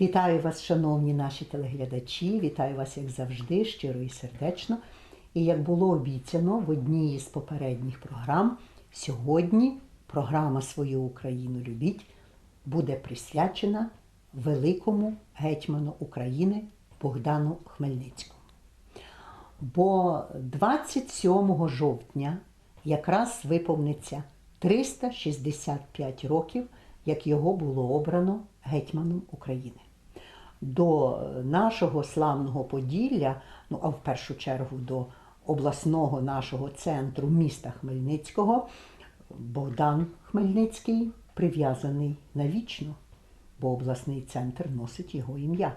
Вітаю вас, шановні наші телеглядачі. Вітаю вас, як завжди, щиро і сердечно. І як було обіцяно в одній із попередніх програм, сьогодні програма Свою Україну любіть буде присвячена великому гетьману України Богдану Хмельницькому. Бо 27 жовтня якраз виповниться 365 років, як його було обрано гетьманом України. До нашого славного Поділля, ну а в першу чергу до обласного нашого центру міста Хмельницького, Богдан Хмельницький прив'язаний навічно, бо обласний центр носить його ім'я.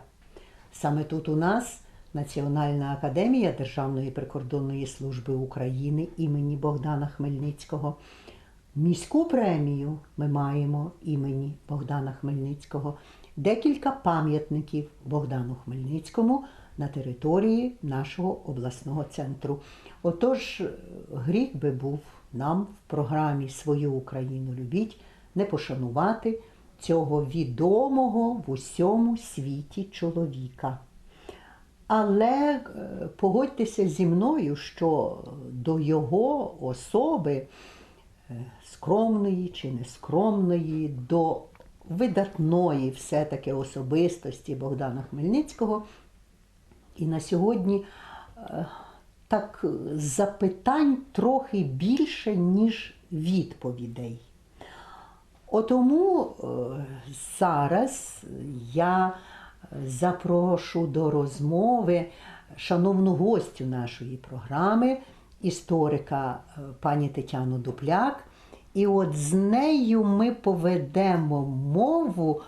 Саме тут у нас Національна академія Державної прикордонної служби України імені Богдана Хмельницького. Міську премію ми маємо імені Богдана Хмельницького, декілька пам'ятників Богдану Хмельницькому на території нашого обласного центру. Отож, гріх би був нам в програмі Свою Україну любіть не пошанувати цього відомого в усьому світі чоловіка. Але е, погодьтеся зі мною, що до його особи, е, скромної чи нескромної, до видатної все-таки особистості Богдана Хмельницького, і на сьогодні е, так запитань трохи більше, ніж відповідей. Отому е, зараз я запрошу до розмови шановну гостю нашої програми, історика е, пані Тетяну Дупляк. І от з нею ми поведемо мову.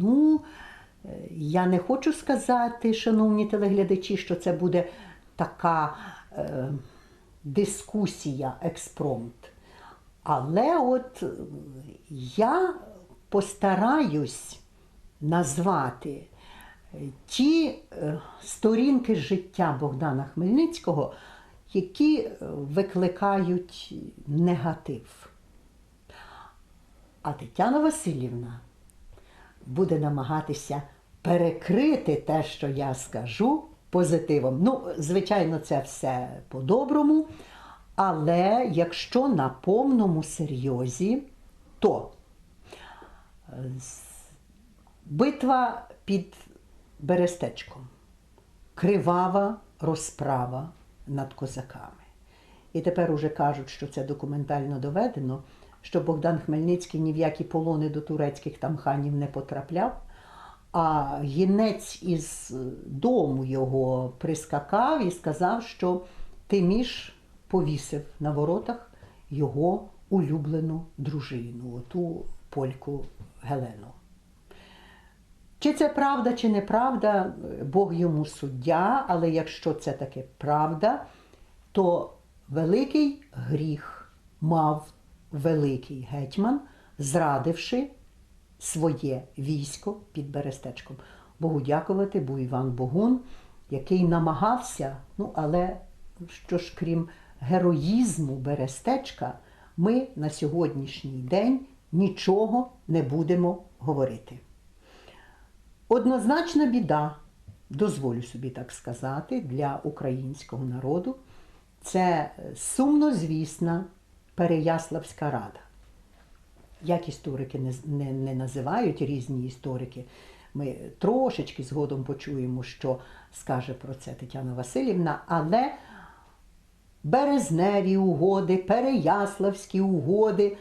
Ну, я не хочу сказати, шановні телеглядачі, що це буде така е, дискусія, експромт. Але от я постараюсь назвати ті е, сторінки життя Богдана Хмельницького, які е, викликають негатив. А Тетяна Васильівна буде намагатися перекрити те, що я скажу, позитивом. Ну, звичайно, це все по-доброму. Але якщо на повному серйозі, то е, битва під Берестечком, кривава розправа над козаками. І тепер уже кажуть, що це документально доведено, що Богдан Хмельницький ні в які полони до турецьких там ханів не потрапляв, а гінець із дому його прискакав і сказав, що Тиміш повісив на воротах його улюблену дружину, оту польку Гелену. Чи це правда, чи неправда, Бог йому суддя, але якщо це таке правда, то великий гріх мав великий гетьман, зрадивши своє військо під Берестечком. Богу дякувати, був Іван Богун, який намагався, ну але що ж крім героїзму Берестечка, ми на сьогоднішній день нічого не будемо говорити. Однозначна біда, дозволю собі так сказати, для українського народу це сумнозвісна Переяславська рада. Як історики не, не, не називають різні історики, ми трошечки згодом почуємо, що скаже про це Тетяна Васильівна, але березневі угоди, переяславські угоди.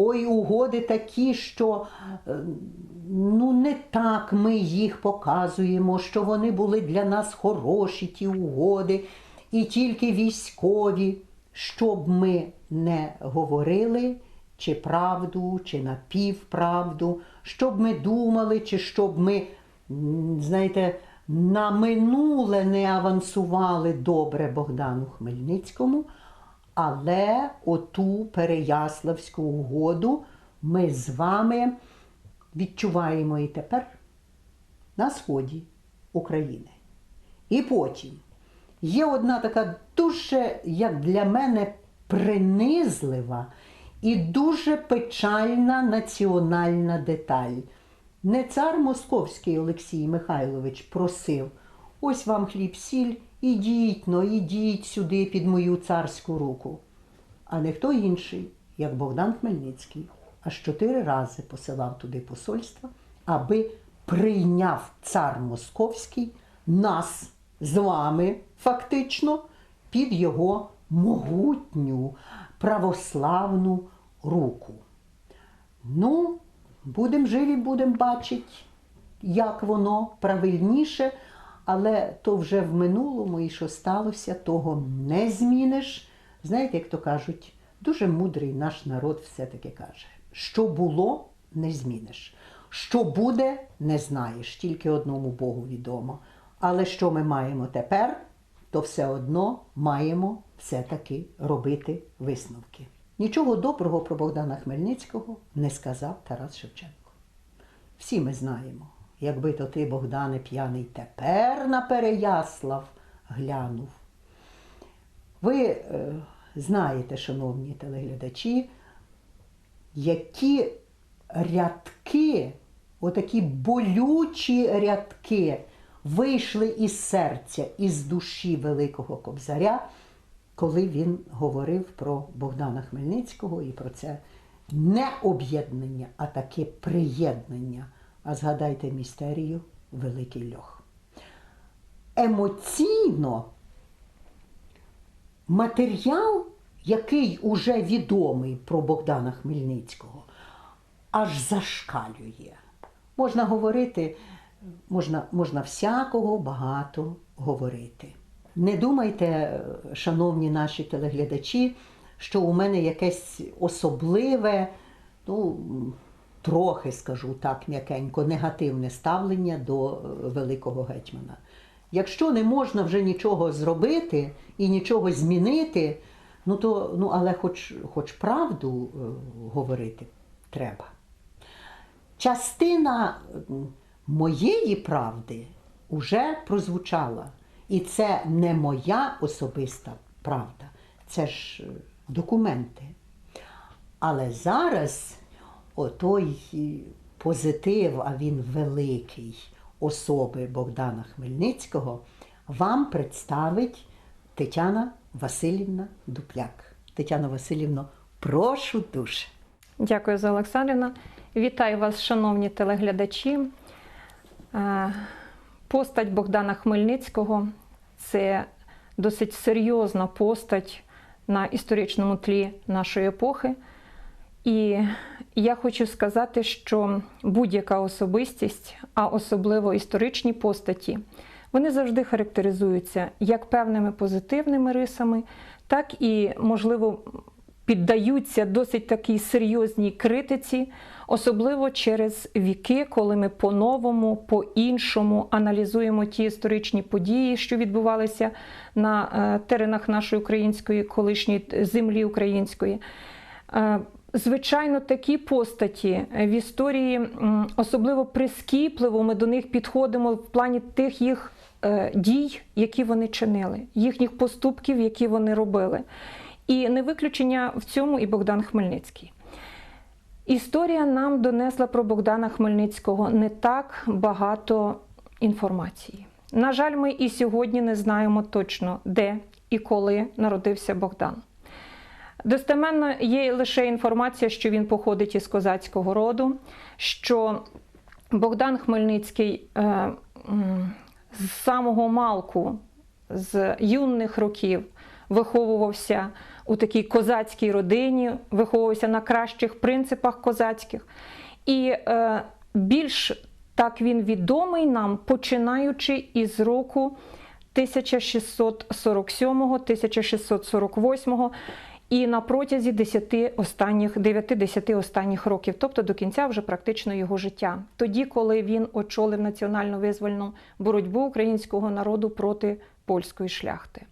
Ой, угоди такі, що е, ну не так ми їх показуємо, що вони були для нас хороші, ті угоди, і тільки військові, щоб ми не говорили, чи правду, чи напівправду, щоб ми думали, чи щоб ми, знаєте, на минуле не авансували добре Богдану Хмельницькому, але оту Переяславську угоду ми з вами відчуваємо і тепер на сході України. І потім є одна така дуже, як для мене, принизлива і дуже печальна національна деталь. Не цар московський Олексій Михайлович просив, ось вам хліб сіль, ідіть но, ідіть сюди під мою царську руку. А не хто інший, як Богдан Хмельницький, аж чотири рази посилав туди посольства, аби прийняв цар московський нас з вами фактично під його могутню православну руку. Ну, будемо живі, будемо бачити, як воно правильніше, але то вже в минулому і що сталося, того не зміниш. Знаєте, як то кажуть, дуже мудрий наш народ все-таки каже: що було, не зміниш. Що буде, не знаєш, тільки одному Богу відомо. Але що ми маємо тепер, то все одно маємо все-таки робити висновки. Нічого доброго про Богдана Хмельницького не сказав Тарас Шевченко. Всі ми знаємо, якби то ти, Богдане, п'яний тепер на Переяслав глянув. Ви е, знаєте, шановні телеглядачі, які рядки, отакі болючі рядки вийшли із серця, із душі Великого Кобзаря, коли він говорив про Богдана Хмельницького і про це не об'єднання, а таке приєднання. А згадайте містерію Великий Льох. Емоційно матеріал, який уже відомий про Богдана Хмельницького, аж зашкалює. Можна говорити, можна, можна всякого багато говорити. Не думайте, шановні наші телеглядачі, що у мене якесь особливе, ну, трохи скажу так м'якенько, негативне ставлення до е, великого гетьмана. Якщо не можна вже нічого зробити і нічого змінити, ну то ну, але хоч, хоч правду е, говорити треба. Частина моєї правди вже прозвучала. І це не моя особиста правда, це ж е, документи. Але зараз отой позитив, а він великий особи Богдана Хмельницького, вам представить Тетяна Васильівна Дупляк. Тетяна Васильівна, прошу дуже. Дякую за Олександрівна. Вітаю вас, шановні телеглядачі. Е, Постать Богдана Хмельницького це досить серйозна постать на історичному тлі нашої епохи. І я хочу сказати, що будь-яка особистість, а особливо історичні постаті, вони завжди характеризуються як певними позитивними рисами, так і, можливо, піддаються досить такій серйозній критиці, особливо через віки, коли ми по-новому, по-іншому аналізуємо ті історичні події, що відбувалися на е, теренах нашої української колишньої землі української. Звичайно, такі постаті в історії особливо прискіпливо ми до них підходимо в плані тих їх е, дій, які вони чинили, їхніх поступків, які вони робили. І не виключення в цьому і Богдан Хмельницький. Історія нам донесла про Богдана Хмельницького не так багато інформації. На жаль, ми і сьогодні не знаємо точно, де і коли народився Богдан. Достеменно є лише інформація, що він походить із козацького роду, що Богдан Хмельницький е, з самого малку, з юних років виховувався у такій козацькій родині, виховувався на кращих принципах козацьких. І е, більш так він відомий нам, починаючи із року 1647-1648 і на протязі 10 останніх 9-10 останніх років, тобто до кінця вже практично його життя. Тоді, коли він очолив національно визвольну боротьбу українського народу проти польської шляхти.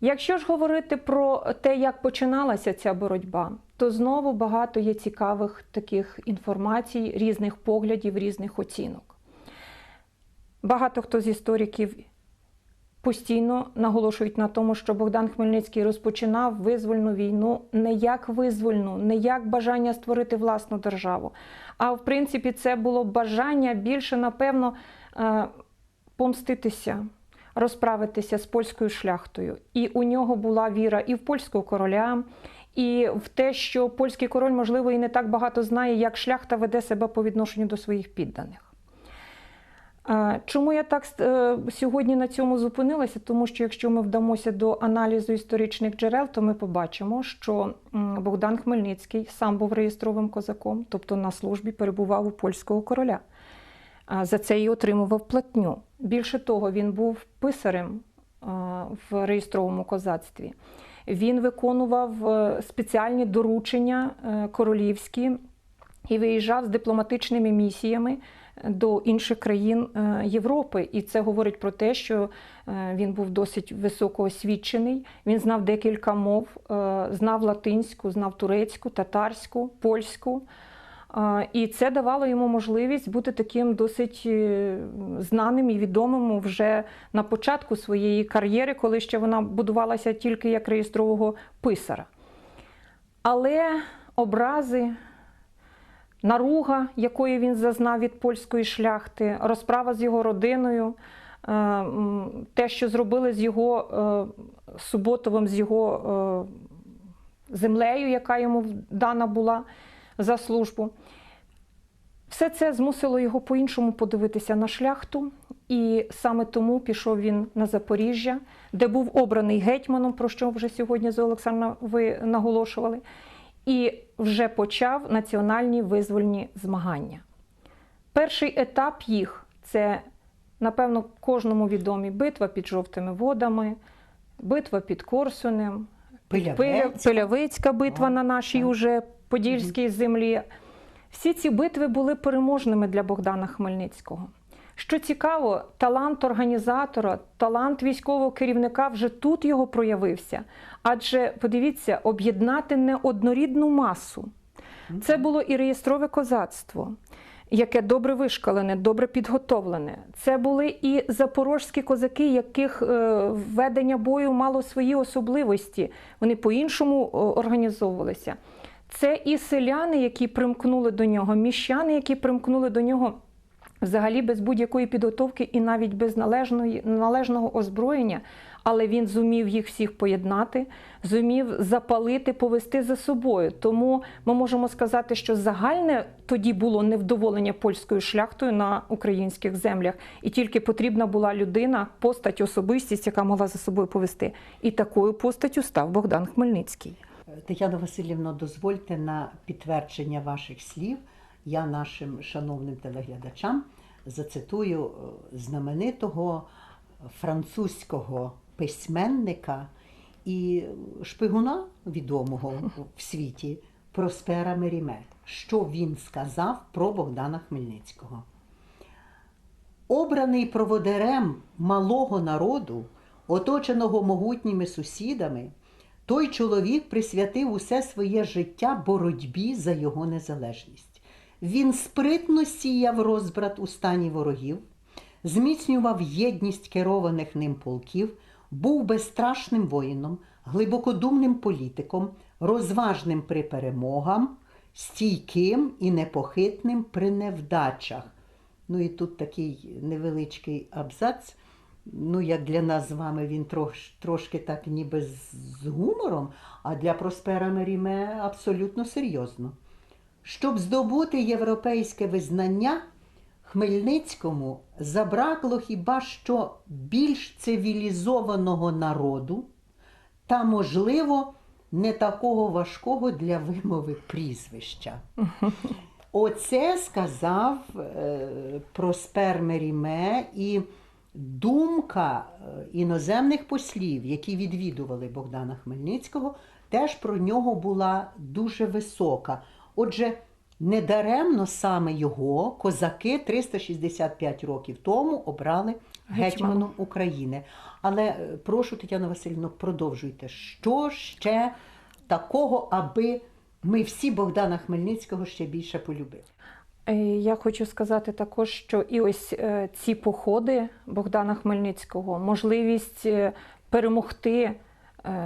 Якщо ж говорити про те, як починалася ця боротьба, то знову багато є цікавих таких інформацій, різних поглядів, різних оцінок. Багато хто з істориків постійно наголошують на тому, що Богдан Хмельницький розпочинав визвольну війну не як визвольну, не як бажання створити власну державу. А в принципі, це було бажання більше, напевно, е, помститися, розправитися з польською шляхтою. І у нього була віра і в польського короля, і в те, що польський король, можливо, і не так багато знає, як шляхта веде себе по відношенню до своїх підданих. Чому я так е, сьогодні на цьому зупинилася? Тому що якщо ми вдамося до аналізу історичних джерел, то ми побачимо, що Богдан Хмельницький сам був реєстровим козаком, тобто на службі перебував у польського короля. За це і отримував платню. Більше того, він був писарем в реєстровому козацтві. Він виконував е, спеціальні доручення е, королівські і виїжджав з дипломатичними місіями до інших країн е, Європи. І це говорить про те, що е, він був досить високоосвічений. Він знав декілька мов, е, знав латинську, знав турецьку, татарську, польську. І це давало йому можливість бути таким досить знаним і відомим вже на початку своєї кар'єри, коли ще вона будувалася тільки як реєстрового писара. Але образи, наруга, якої він зазнав від польської шляхти, розправа з його родиною, е, те, що зробили з його е, суботовим, з його е, землею, яка йому дана була за службу. Все це змусило його по-іншому подивитися на шляхту, і саме тому пішов він на Запоріжжя, де був обраний гетьманом, про що вже сьогодні з Олександра ви наголошували, і вже почав національні визвольні змагання. Перший етап їх це, напевно, кожному відомі битва під жовтими водами, битва під Корсунем, Пиля- Пилявець. Пилявицька битва Так, на нашій так. уже Подільській землі. Всі ці битви були переможними для Богдана Хмельницького. Що цікаво, талант організатора, талант військового керівника вже тут його проявився. Адже подивіться, об'єднати не однорідну масу. Це було і реєстрове козацтво, яке добре вишкалене, добре підготовлене. Це були і запорожські козаки, яких е, ведення бою мало свої особливості. Вони по-іншому е, організовувалися. Це і селяни, які примкнули до нього, міщани, які примкнули до нього взагалі без будь-якої підготовки і навіть без належної, належного озброєння, але він зумів їх всіх поєднати, зумів запалити, повести за собою. Тому ми можемо сказати, що загальне тоді було невдоволення польською шляхтою на українських землях, і тільки потрібна була людина, постать, особистість, яка могла за собою повести. І такою постаттю став Богдан Хмельницький. Тетяно Васильівно, дозвольте на підтвердження ваших слів. Я нашим шановним телеглядачам зацитую е, знаменитого французького письменника і шпигуна відомого в світі Проспера Меріме. Що він сказав про Богдана Хмельницького? Обраний проводирем малого народу, оточеного могутніми сусідами, той чоловік присвятив усе своє життя боротьбі за його незалежність. Він спритно сіяв розбрат у стані ворогів, зміцнював єдність керованих ним полків, був безстрашним воїном, глибокодумним політиком, розважним при перемогам, стійким і непохитним при невдачах. Ну і тут такий невеличкий абзац. Ну, як для нас з вами він трош, трошки так ніби з, з гумором, а для Проспера Меріме абсолютно серйозно. Щоб здобути європейське визнання, Хмельницькому забракло хіба що більш цивілізованого народу та, можливо, не такого важкого для вимови прізвища. Оце сказав е, Проспер Меріме і думка е, іноземних послів, які відвідували Богдана Хмельницького, теж про нього була дуже висока. Отже, недаремно саме його козаки 365 років тому обрали гетьманом України. Але е, прошу, Тетяна Васильівна, продовжуйте. Що ще такого, аби ми всі Богдана Хмельницького ще більше полюбили? Е, Я хочу сказати також, що і ось е, ці походи Богдана Хмельницького, можливість перемогти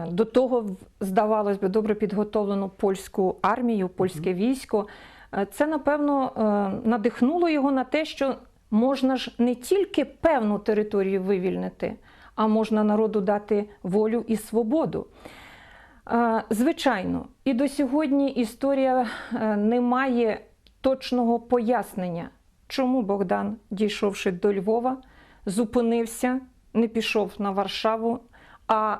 до того, здавалось би, добре підготовлену польську армію, польське військо, е, це напевно е, надихнуло його на те, що можна ж не тільки певну територію вивільнити, а можна народу дати волю і свободу. Е, Звичайно, і до сьогодні історія е, не має точного пояснення, чому Богдан, дійшовши до Львова, зупинився, не пішов на Варшаву, а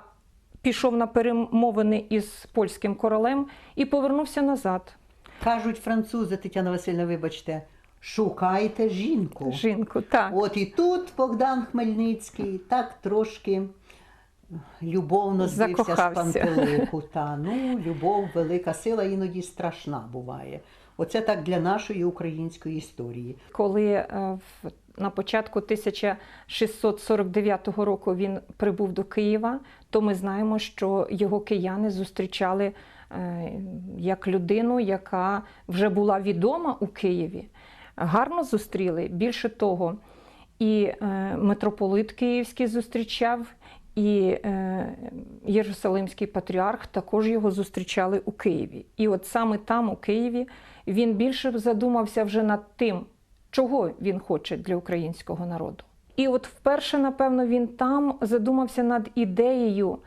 пішов на перемовини із польським королем і повернувся назад. Кажуть французи, Тетяна Васильівна, вибачте, шукайте жінку. Жінку, так. От і тут Богдан Хмельницький так трошки любовно збився з пантелику. Та, ну, любов, велика сила іноді страшна буває. Оце так для нашої української історії. Коли е, в- на початку 1649 року він прибув до Києва, то ми знаємо, що його кияни зустрічали е, як людину, яка вже була відома у Києві. Гарно зустріли. Більше того, і е, митрополит Київський зустрічав, і е, Єрусалимський патріарх також його зустрічали у Києві. І от саме там, у Києві, він більше задумався вже над тим, чого він хоче для українського народу. І от вперше, напевно, він там задумався над ідеєю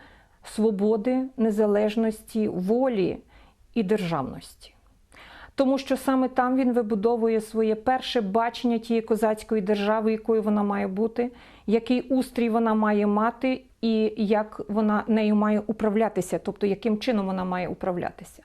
свободи, незалежності, волі і державності. Тому що саме там він вибудовує своє перше бачення тієї козацької держави, якою вона має бути, який устрій вона має мати, і як вона нею має управлятися, тобто яким чином вона має управлятися.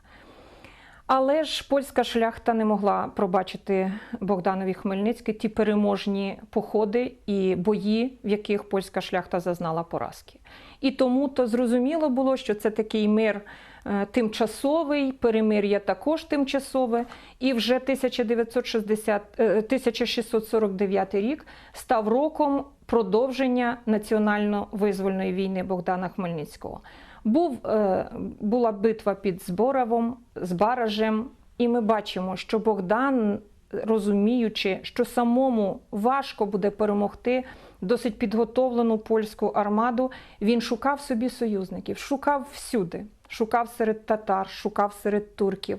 Але ж польська шляхта не могла пробачити Богданові Хмельницький ті переможні походи і бої, в яких польська шляхта зазнала поразки. І тому то зрозуміло було, що це такий мир е, тимчасовий, перемир'я також тимчасове. І вже 1960, е, 1649 рік став роком продовження національно-визвольної війни Богдана Хмельницького. Був, е, була битва під Зборовом, Баражем, і ми бачимо, що Богдан, розуміючи, що самому важко буде перемогти досить підготовлену польську армаду, він шукав собі союзників, шукав всюди, шукав серед татар, шукав серед турків.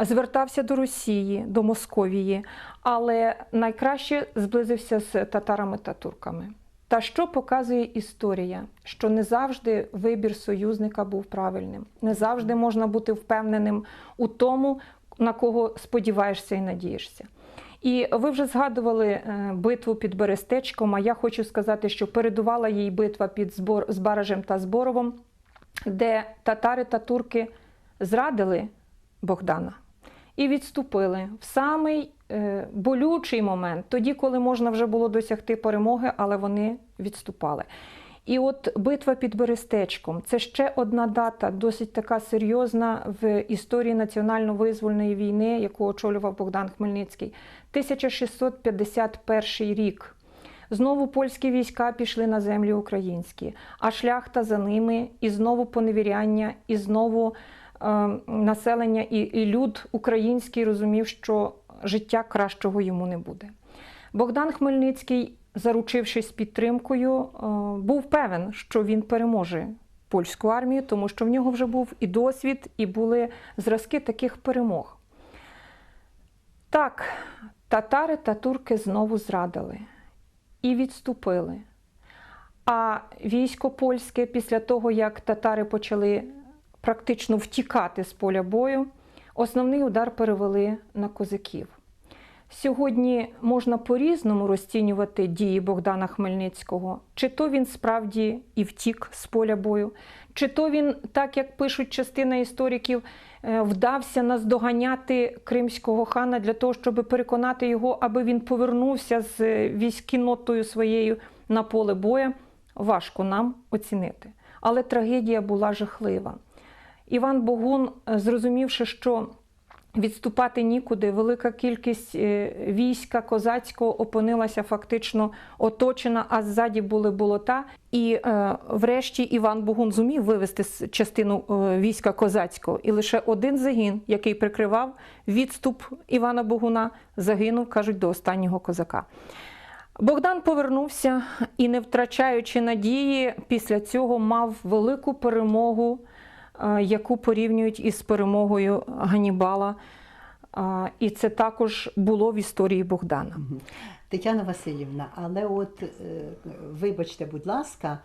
Звертався до Росії, до Московії, але найкраще зблизився з татарами та турками. Та що показує історія? Що не завжди вибір союзника був правильним, не завжди можна бути впевненим у тому, на кого сподіваєшся і надієшся. І ви вже згадували е, битву під Берестечком, а я хочу сказати, що передувала їй битва під Збор... з Баражем та Зборовом, де татари та турки зрадили Богдана і відступили в самий е, болючий момент, тоді, коли можна вже було досягти перемоги, але вони відступали. І от битва під Берестечком це ще одна дата, досить така серйозна в історії національно-визвольної війни, яку очолював Богдан Хмельницький. 1651 рік. Знову польські війська пішли на землі українські, а шляхта за ними, і знову поневіряння, і знову населення, і, і люд український розумів, що життя кращого йому не буде. Богдан Хмельницький, заручившись підтримкою, е, був певен, що він переможе польську армію, тому що в нього вже був і досвід, і були зразки таких перемог. Так, татари та турки знову зрадили і відступили. А військо польське, після того, як татари почали практично втікати з поля бою, основний удар перевели на козаків. Сьогодні можна по-різному розцінювати дії Богдана Хмельницького, чи то він справді і втік з поля бою, чи то він, так як пишуть частина істориків, е, вдався наздоганяти кримського хана для того, щоб переконати його, аби він повернувся з е, військінотою своєю на поле бою. Важко нам оцінити. Але трагедія була жахлива. Іван Богун, е, зрозумівши, що Відступати нікуди. Велика кількість е, війська козацького опинилася фактично оточена, а ззаді були болота. І е, врешті Іван Богун зумів вивести частину е, війська козацького. І лише один загін, який прикривав відступ Івана Богуна, загинув, кажуть, до останнього козака. Богдан повернувся і, не втрачаючи надії, після цього мав велику перемогу, яку порівнюють із перемогою Ганібала. І це також було в історії Богдана. Тетяна Васильівна, але от е, вибачте, будь ласка,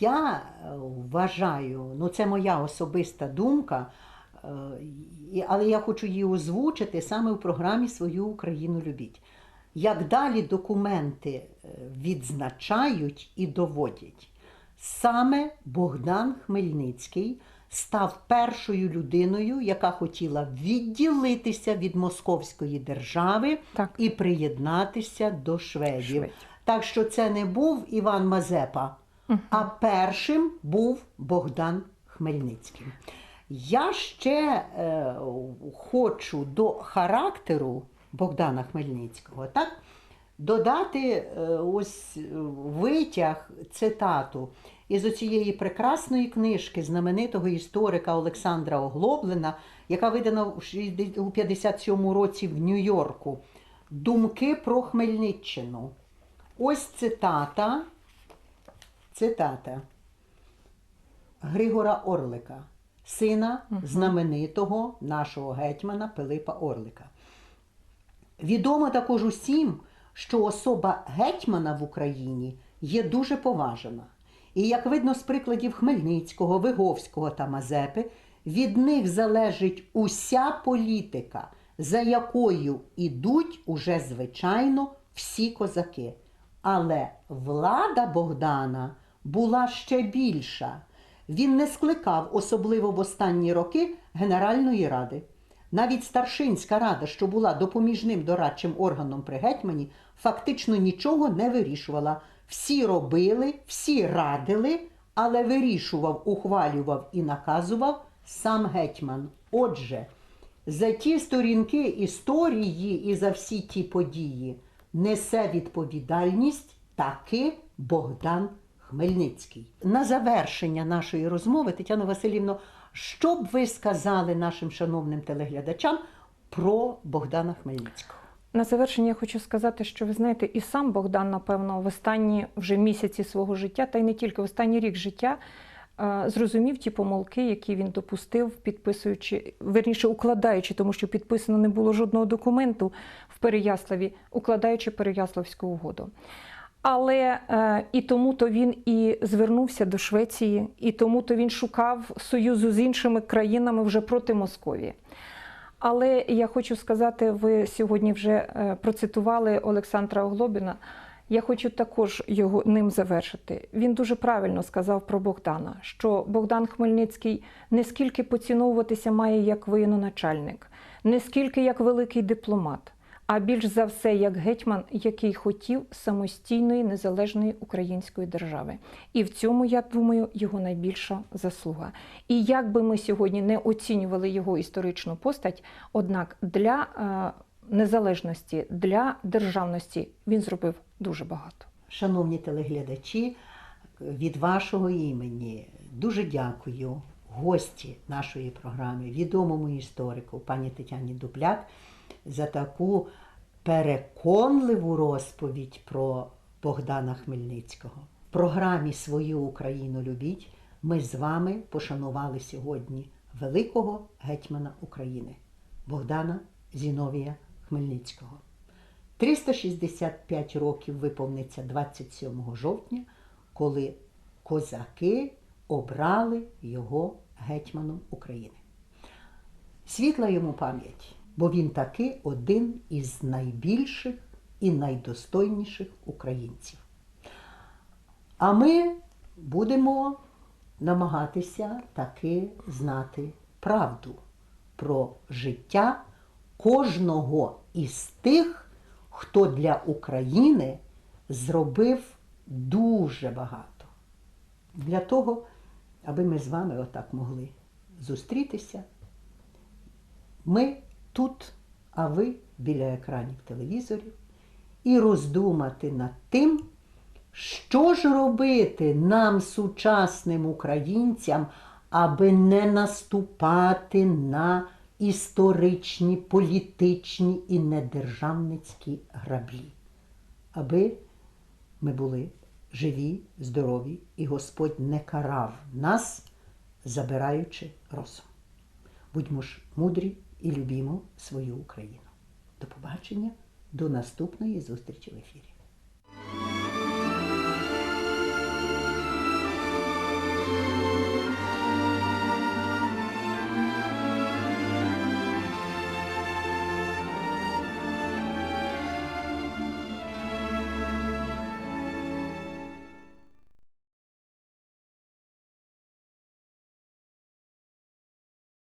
я е, вважаю, ну це моя особиста думка, е, але я хочу її озвучити саме в програмі Свою Україну любіть. Як далі документи е, відзначають і доводять, саме Богдан Хмельницький став першою людиною, яка хотіла відділитися від Московської держави Так. і приєднатися до шведів. Шведів. Так що це не був Іван Мазепа, а першим був Богдан Хмельницький. Я ще е, хочу до характеру Богдана Хмельницького так, додати е, ось е, витяг, цитату із оцієї прекрасної книжки знаменитого історика Олександра Оглоблена, яка видана у 60 у 57 році в Нью-Йорку. Думки про Хмельниччину. Ось цитата. Цитата Григора Орлика, сина знаменитого нашого гетьмана Пилипа Орлика. Відомо також усім, що особа гетьмана в Україні є дуже поважена. І як видно з прикладів Хмельницького, Виговського та Мазепи, від них залежить уся політика, за якою ідуть уже звичайно всі козаки. Але влада Богдана була ще більша. Він не скликав, особливо в останні роки, Генеральної ради. Навіть старшинська рада, що була допоміжним дорадчим органом при гетьмані, фактично нічого не вирішувала. Всі робили, всі радили, але вирішував, ухвалював і наказував сам гетьман. Отже, за ті сторінки історії і за всі ті події несе відповідальність таки Богдан Хмельницький. На завершення нашої розмови, Тетяно Васильівно, що б ви сказали нашим шановним телеглядачам про Богдана Хмельницького? На завершення я хочу сказати, що ви знаєте, і сам Богдан, напевно, в останні вже місяці свого життя, та й не тільки в останній рік життя, е, зрозумів ті помилки, які він допустив, підписуючи, верніше укладаючи, тому що підписано не було жодного документу в Переяславі, укладаючи Переяславську угоду. Але е, і тому то він і звернувся до Швеції, і тому то він шукав союзу з іншими країнами вже проти Московії. Але я хочу сказати, ви сьогодні вже е, процитували Олександра Оглобіна. Я хочу також його ним завершити. Він дуже правильно сказав про Богдана, що Богдан Хмельницький не скільки поціновуватися має як воєноначальник, не скільки як великий дипломат, а більш за все як гетьман, який хотів самостійної незалежної української держави. І в цьому, я думаю, його найбільша заслуга. І як би ми сьогодні не оцінювали його історичну постать, однак для е, незалежності, для державності він зробив дуже багато. Шановні телеглядачі, від вашого імені дуже дякую гості нашої програми, відомому історику пані Тетяні Дупляк, за таку переконливу розповідь про Богдана Хмельницького. В програмі Свою Україну любіть ми з вами пошанували сьогодні великого гетьмана України Богдана Зіновія Хмельницького. 365 років виповниться 27 жовтня, коли козаки обрали його гетьманом України. Світла йому пам'ять, бо він таки один із найбільших і найдостойніших українців. А ми будемо намагатися таки знати правду про життя кожного із тих, хто для України зробив дуже багато. Для того, аби ми з вами отак могли зустрітися, ми тут, а ви біля екранів телевізорів, і роздумати над тим, що ж робити нам, сучасним українцям, аби не наступати на історичні, політичні і недержавницькі граблі, аби ми були живі, здорові, і Господь не карав нас, забираючи розум. Будьмо ж мудрі і любімо свою Україну. До побачення, до наступної зустрічі в ефірі.